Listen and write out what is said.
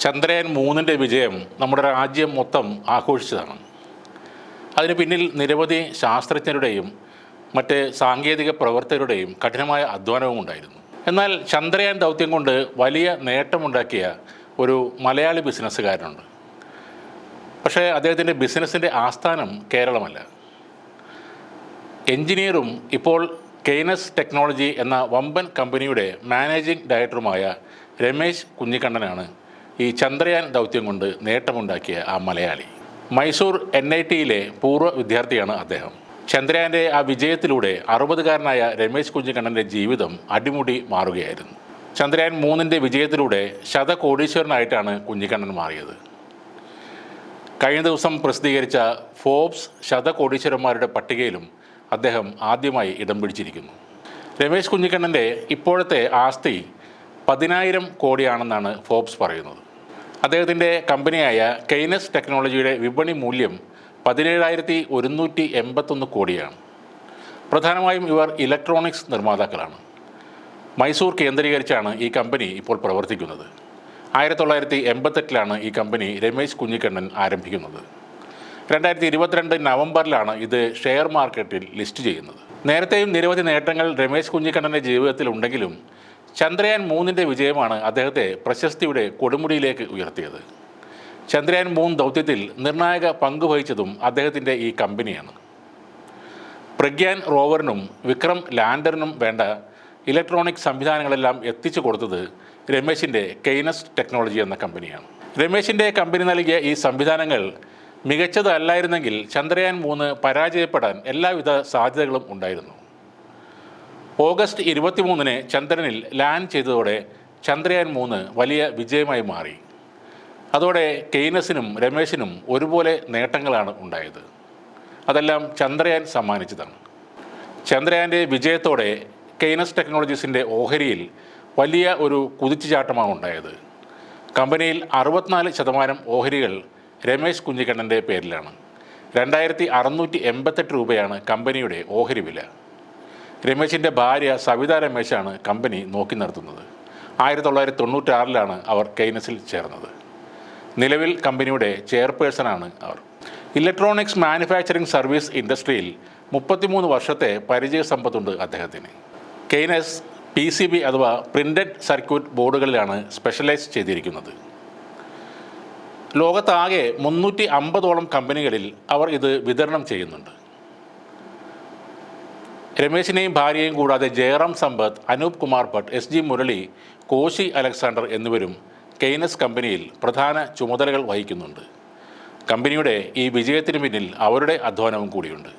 ചന്ദ്രയാൻ മൂന്നിന്റെ വിജയം നമ്മുടെ രാജ്യം മൊത്തം ആഘോഷിച്ചതാണ്. അതിന് പിന്നിൽ നിരവധി ശാസ്ത്രജ്ഞരുടെയും മറ്റ് സാങ്കേതിക പ്രവർത്തകരുടെയും കഠിനമായ അധ്വാനവും ഉണ്ടായിരുന്നു. എന്നാൽ ചന്ദ്രയാൻ ദൗത്യം കൊണ്ട് വലിയ നേട്ടമുണ്ടാക്കിയ ഒരു മലയാളി ബിസിനസ്സുകാരനുണ്ട്. പക്ഷേ അദ്ദേഹത്തിന്റെ ബിസിനസ്സിന്റെ ആസ്ഥാനം കേരളമല്ല. എഞ്ചിനീയറും ഇപ്പോൾ കെയ്നസ് ടെക്നോളജി എന്ന വമ്പൻ കമ്പനിയുടെ മാനേജിംഗ് ഡയറക്ടറുമായ രമേശ് കുഞ്ഞിക്കണ്ണനാണ് ഈ ചന്ദ്രയാൻ ദൗത്യം കൊണ്ട് നേട്ടമുണ്ടാക്കിയ ആ മലയാളി. മൈസൂർ എൻ ഐ ടിയിലെ പൂർവ വിദ്യാർത്ഥിയാണ് അദ്ദേഹം. ചന്ദ്രയാന്റെ ആ വിജയത്തിലൂടെ അറുപതുകാരനായ രമേശ് കുഞ്ഞിക്കണ്ണന്റെ ജീവിതം അടിമുടി മാറുകയായിരുന്നു. ചന്ദ്രയാൻ മൂന്നിന്റെ വിജയത്തിലൂടെ ശതകോടീശ്വരനായിട്ടാണ് കുഞ്ഞിക്കണ്ണൻ മാറിയത്. കഴിഞ്ഞ ദിവസം പ്രസിദ്ധീകരിച്ച ഫോബ്സ് ശതകോടീശ്വരന്മാരുടെ പട്ടികയിലും അദ്ദേഹം ആദ്യമായി ഇടം പിടിച്ചിരിക്കുന്നു. രമേശ് കുഞ്ഞിക്കണ്ണന്റെ ഇപ്പോഴത്തെ ആസ്തി പതിനായിരം കോടിയാണെന്നാണ് ഫോബ്സ് പറയുന്നത്. അദ്ദേഹത്തിന്റെ കമ്പനിയായ കെയ്നസ് ടെക്നോളജിയുടെ വിപണി മൂല്യം പതിനേഴായിരത്തി ഒരുന്നൂറ്റി എൺപത്തൊന്ന് കോടിയാണ്. പ്രധാനമായും ഇവർ ഇലക്ട്രോണിക്സ് നിർമ്മാതാക്കളാണ്. മൈസൂർ കേന്ദ്രീകരിച്ചാണ് ഈ കമ്പനി ഇപ്പോൾ പ്രവർത്തിക്കുന്നത്. ആയിരത്തി തൊള്ളായിരത്തി എൺപത്തെട്ടിലാണ് ഈ കമ്പനി രമേശ് കുഞ്ഞിക്കണ്ണൻ ആരംഭിക്കുന്നത്. രണ്ടായിരത്തി ഇരുപത്തിരണ്ട് നവംബറിലാണ് ഇത് ഷെയർ മാർക്കറ്റിൽ ലിസ്റ്റ് ചെയ്യുന്നത്. നേരത്തെയും നിരവധി നേട്ടങ്ങൾ രമേശ് കുഞ്ഞിക്കണ്ണന്റെ ജീവിതത്തിൽ ഉണ്ടെങ്കിലും ചന്ദ്രയാൻ മൂന്നിന്റെ വിജയമാണ് അദ്ദേഹത്തെ പ്രശസ്തിയുടെ കൊടുമുടിയിലേക്ക് ഉയർത്തിയത്. ചന്ദ്രയാൻ മൂന്ന് ദൗത്യത്തിൽ നിർണായക പങ്ക് വഹിച്ചതും അദ്ദേഹത്തിന്റെ ഈ കമ്പനിയാണ്. പ്രഗ്യാൻ റോവറിനും വിക്രം ലാൻഡറിനും വേണ്ട ഇലക്ട്രോണിക് സംവിധാനങ്ങളെല്ലാം എത്തിച്ചു കൊടുത്തത് രമേശിന്റെ കെയ്നസ് ടെക്നോളജി എന്ന കമ്പനിയാണ്. രമേശിന്റെ കമ്പനി നൽകിയ ഈ സംവിധാനങ്ങൾ മികച്ചതല്ലായിരുന്നെങ്കിൽ ചന്ദ്രയാൻ മൂന്ന് പരാജയപ്പെടാൻ എല്ലാവിധ സാധ്യതകളും ഉണ്ടായിരുന്നു. ഓഗസ്റ്റ് ഇരുപത്തിമൂന്നിന് ചന്ദ്രനിൽ ലാൻഡ് ചെയ്തതോടെ ചന്ദ്രയാൻ മൂന്ന് വലിയ വിജയമായി മാറി. അതോടെ കെയ്നസിനും രമേശിനും ഒരുപോലെ നേട്ടങ്ങളാണ് ഉണ്ടായത്. അതെല്ലാം ചന്ദ്രയാൻ സമ്മാനിച്ചതാണ്. ചന്ദ്രയാന്റെ വിജയത്തോടെ കെയ്നസ് ടെക്നോളജീസിന്റെ ഓഹരിയിൽ വലിയ ഒരു കുതിച്ചുചാട്ടമാണ് ഉണ്ടായത്. കമ്പനിയിൽ അറുപത്തിനാല് ശതമാനം ഓഹരികൾ രമേശ് കുഞ്ഞിക്കണ്ണന്റെ പേരിലാണ്. രണ്ടായിരത്തി അറുന്നൂറ്റി എൺപത്തെട്ട് രൂപയാണ് കമ്പനിയുടെ ഓഹരി വില. രമേശിന്റെ ഭാര്യ സവിത രമേശാണ് കമ്പനി നോക്കി നടത്തുന്നത് ആയിരത്തി തൊള്ളായിരത്തി തൊണ്ണൂറ്റാറിലാണ് അവർ കെയ്നസിൽ ചേർന്നത്. നിലവിൽ കമ്പനിയുടെ ചെയർപേഴ്സണാണ് അവർ. ഇലക്ട്രോണിക്സ് മാനുഫാക്ചറിംഗ് സർവീസ് ഇൻഡസ്ട്രിയിൽ മുപ്പത്തിമൂന്ന് വർഷത്തെ പരിചയ സമ്പത്തുണ്ട് അദ്ദേഹത്തിന്. കെയ്നസ് പി സി ബി അഥവാ പ്രിന്റഡ് സർക്യൂട്ട് ബോർഡുകളിലാണ് സ്പെഷ്യലൈസ് ചെയ്തിരിക്കുന്നത്. ലോകത്താകെ മുന്നൂറ്റി അമ്പതോളം കമ്പനികളിൽ അവർ ഇത് വിതരണം ചെയ്യുന്നുണ്ട്. രമേശിനെയും ഭാര്യയെയും കൂടാതെ Jayaram Sampath Anoop Kumar Bhatt S G Murali Koshy Alexander എന്നിവരും കെയ്നസ് കമ്പനിയിൽ പ്രധാന ചുമതലകൾ വഹിക്കുന്നുണ്ട്. കമ്പനിയുടെ ഈ വിജയത്തിന് പിന്നിൽ അവരുടെ അധ്വാനവും കൂടിയുണ്ട്.